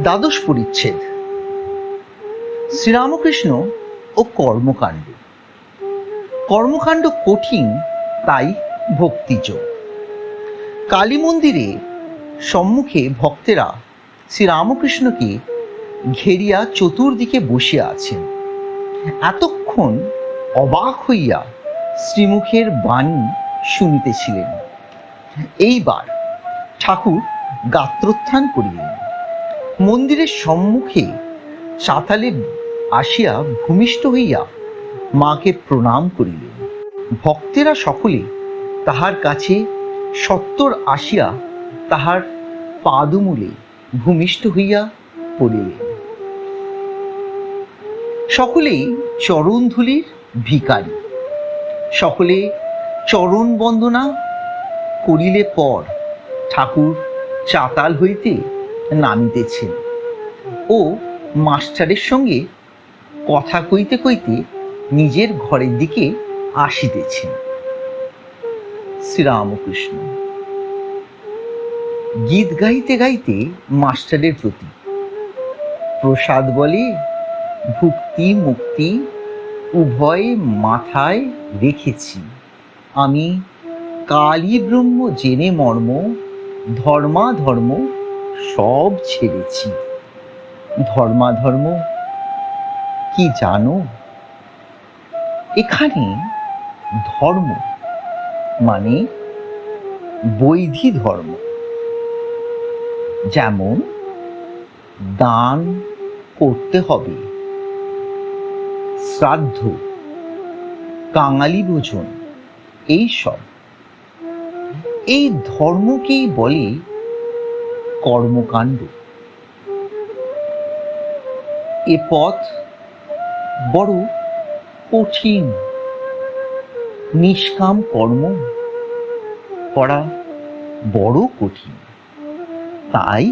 দ্বাদশ পরিচ্ছেদ। শ্রীরামকৃষ্ণ ও কর্মকাণ্ড। কর্মকাণ্ড কঠিন, তাই ভক্তিজ কালী মন্দিরে সম্মুখে ভক্তেরা শ্রীরামকৃষ্ণকে ঘেরিয়া চতুর্দিকে বসে আছেন। এতক্ষণ অবাক হইয়া শ্রীমুখের বাণী শুনিতেছিলেন। এইবার ঠাকুর গাত্রোত্থান করিলেন। মন্দিরের সম্মুখে চাতালে আসিয়া ভূমিষ্ঠ হইয়া মাকে প্রণাম করিলেন। ভক্তেরা সকলে তাহার কাছে সত্তর আসিয়া তাহার পাদমূলে ভূমিষ্ঠ হইয়া পড়িলেন। সকলেই চরণধুলির ভিকারী সকলে চরণ বন্দনা করিলে পর ঠাকুর চাতাল হইতে নামিতেছেন। ও মাস্টারের সঙ্গে কথা কইতে কইতে নিজের ঘরের দিকে আসিতেছেন। শ্রীরামকৃষ্ণ। গীত গাইতে গাইতে মাস্টারের প্রতি প্রসাদ বলে ভুক্তি মুক্তি উভয় মাথায় রেখেছি। আমি কালী ব্রহ্ম জেনে মর্ম ধর্মা ধর্মাধর্ম সব ছেড়েছি। ধর্মাধর্ম, কি জানো? এখানে ধর্ম মানে বৈধি ধর্ম। যেমন দান করতে হবে, শ্রাদ্ধ, কাঙালি ভোজন, এইসব। এই ধর্মকেই বলে কর্মকাণ্ড। এ পথ বড় কঠিন, নিষ্কাম কর্ম করা বড় কঠিন। তাই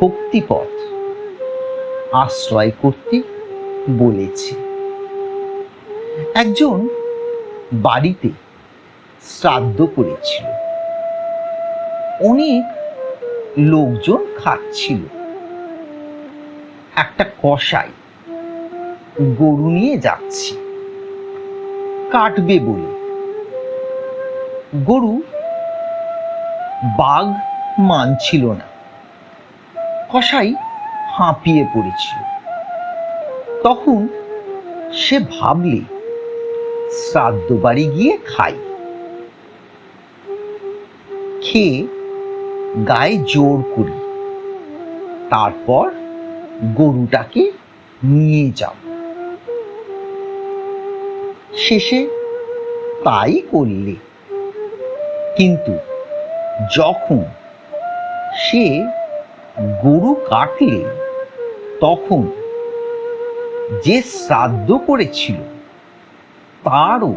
ভক্তিপথ আশ্রয় করতে বলেছে। একজন বাড়িতে শ্রাদ্ধ করেছিল। অনেক লোকজন খাচ্ছিল। একটা কষাই গরু নিয়ে যাচ্ছে। কাটবে বলে। গরু বাঘ মানছিল না। কষাই হাঁপিয়ে পড়েছিল। তখন সে ভাবলে শ্রাদ্ধ বাড়ি গিয়ে খাই। খেয়ে গায়ে জোর করি। তারপর গরুটাকে নিয়ে যাব শেষে তাই করলে। কিন্তু যখন সে গরু কাটলে, তখন যে শ্রাদ্ধ করেছিল, তারও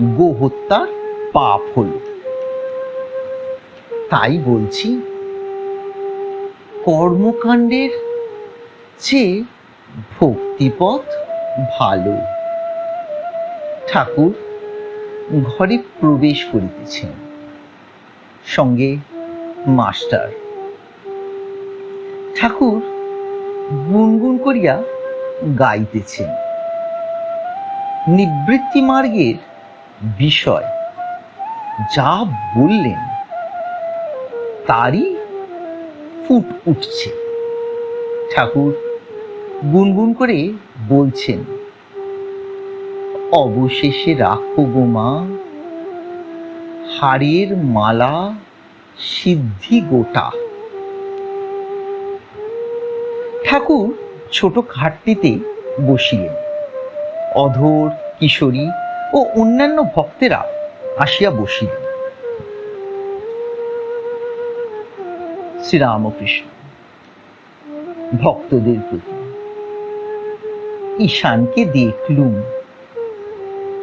গোহত্যার পাপ হলো। তাই বলছি, কর্মকাণ্ডের চেয়ে ভক্তিপথ ভালো। ঠাকুর ঘরে প্রবেশ করিতেছেন। সঙ্গে মাস্টার। ঠাকুর গুনগুন করিয়া গাইতেছেন। নিবৃত্তি মার্গের বিষয় যা বললেন তারই ফুট উঠছে। ঠাকুর গুনগুন করে বলছেন, অবশেষে রাখো গো মা, হাড়ের মালা সিদ্ধি গোটা। ঠাকুর ছোট খাটটিতে বসিলেন। অধর কিশোরী ও অন্যান্য ভক্তেরা আসিয়া বসিলেন। শ্রীরামকৃষ্ণ, ভক্তদের প্রতি। ঈশানকে দেখলুম।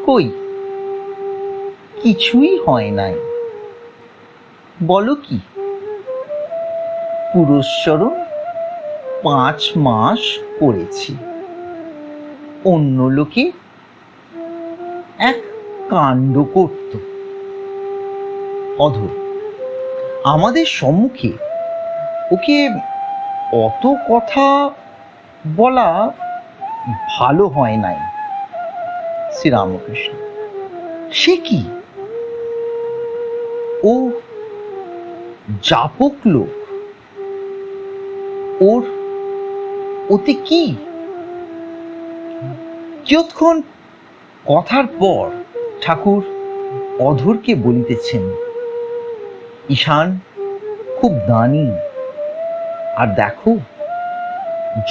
কই? কিছুই হয় নাই। বলো কি? পুরস্চরণ পাঁচ মাস করেছি অন্য লোকে এক কাণ্ড করত। অধর, আমাদের সম্মুখে ওকে অত কথা বলা ভালো হয় নাই শ্রীরামকৃষ্ণ। সে কি? ও যাপক লোক। ওর ওতে কি? কিয়ৎক্ষণ কথার পর ঠাকুর অধরকে বলিতেছেন, ঈশান খুব দানি। আর দেখো,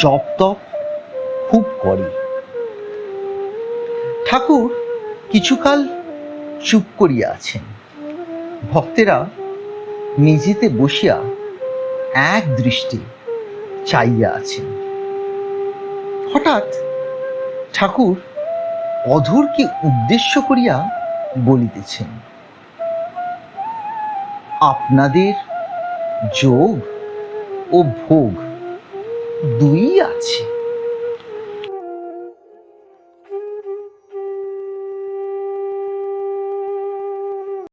জপ তপ খুব করে। ঠাকুর কিছুকাল চুপ করিয়া আছেন। ভক্তেরা মেঝেতে বসিয়া এক দৃষ্টি চাইয়া আছেন। হঠাৎ ঠাকুর অধরকে উদ্দেশ্য করিয়া বলিতেছেন, আপনাদের যোগ ও ভোগ দুই আছে।